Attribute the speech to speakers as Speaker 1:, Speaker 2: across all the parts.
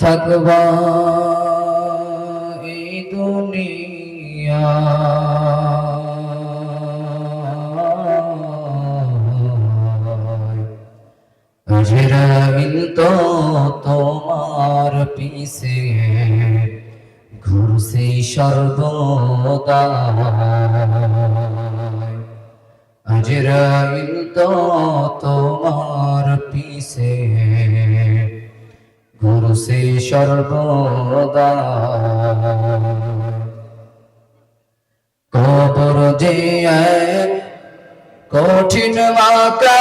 Speaker 1: থাকবা এই দুনিয়া। তো তোমার পিছে ঘুরছে সর্বদা। তো তোমার পিছে ঘুরছে সর্বদা কবর যে কঠিন মাকা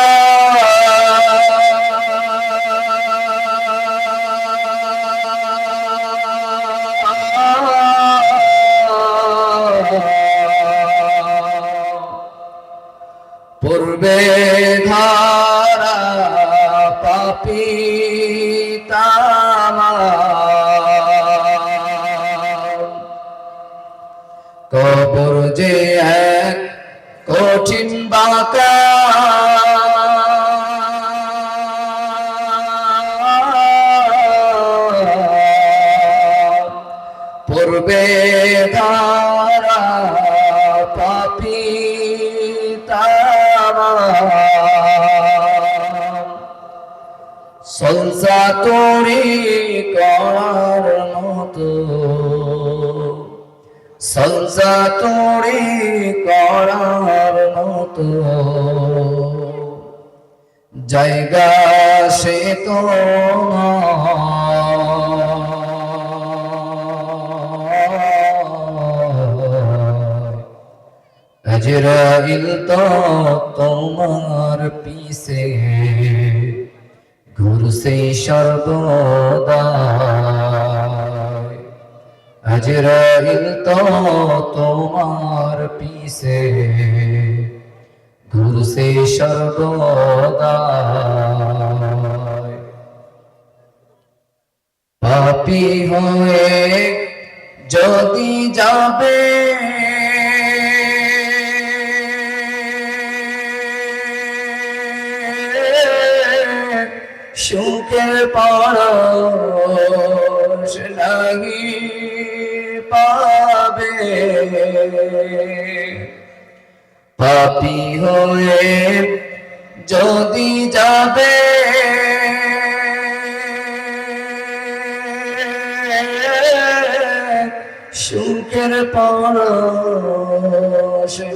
Speaker 1: পূর্বে ধারা পাপি সলসা তোরে করার মতো সলসা তোরে করার মতো। জায়গা সে তো আজরাইল তো তোমার পিছে। ঘুরছে সর্বদা আজরাইল তো তোমার পিছে। ঘুরছে সর্বদা পাপি হয়ে যদি যাবে সুখের পরশ লাগি পাবে। পাপি হয়ে যদি যাবে সুখের পরশ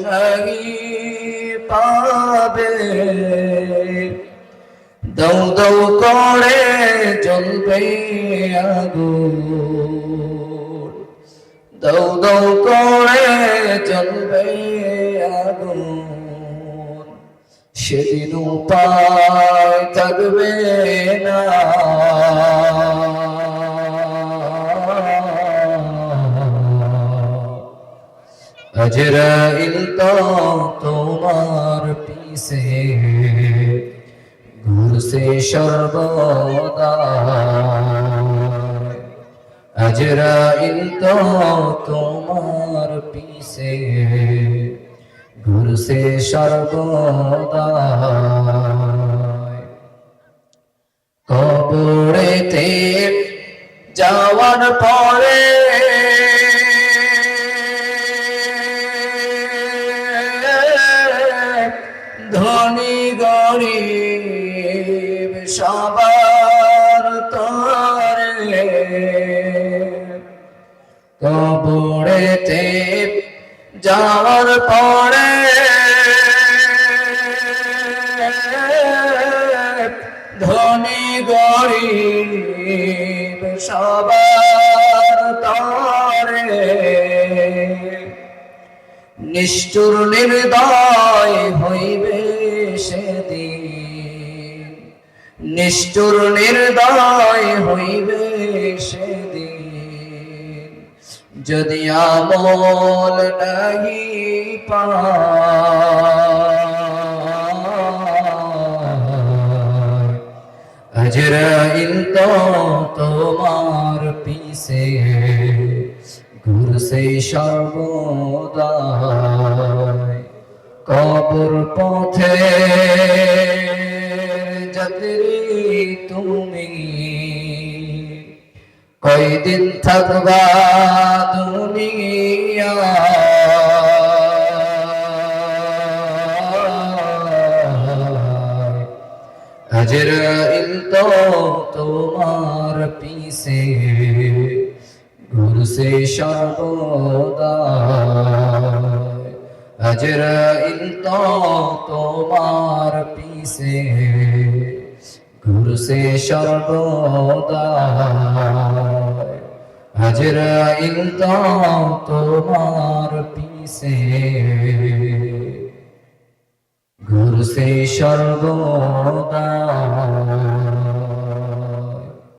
Speaker 1: লাগি পাবে। দৌ দৌ করে জ্বলবে আগুন। দৌ দৌ করে জ্বলবে আগুন। সেদিন উপায় থাকবে না। আজরাইল তো তোমার পিছে। ঘুরছে সর্বদা। আজরাইল তোমার পিছে ঘুরছে সর্বদা। কবরেতে যাওয়ার পরে ধনী গরিব সবার তরে। কবরেতে যাওয়ার পরে ধনী গরিব সবার তরে। নিষ্ঠুর নির্দয় হইবে সেদিন। নিষ্ঠুর নির্দয় হইবে সেদিন। যদি আমল নাহি আজরাইল তো তোমার পিছে ঘুরছে সর্বদা কবর পথে যাত্রী তুমি। কয়দিন থাকবা দুনিয়া? আজরাইল তো তোমার পিছে। ঘুরছে সর্বদা। আজরাইল তো তোমার পিছে ঘুরছে সর্বদা আজরাইল তো তোমার পিছে ঘুরছে সর্বদা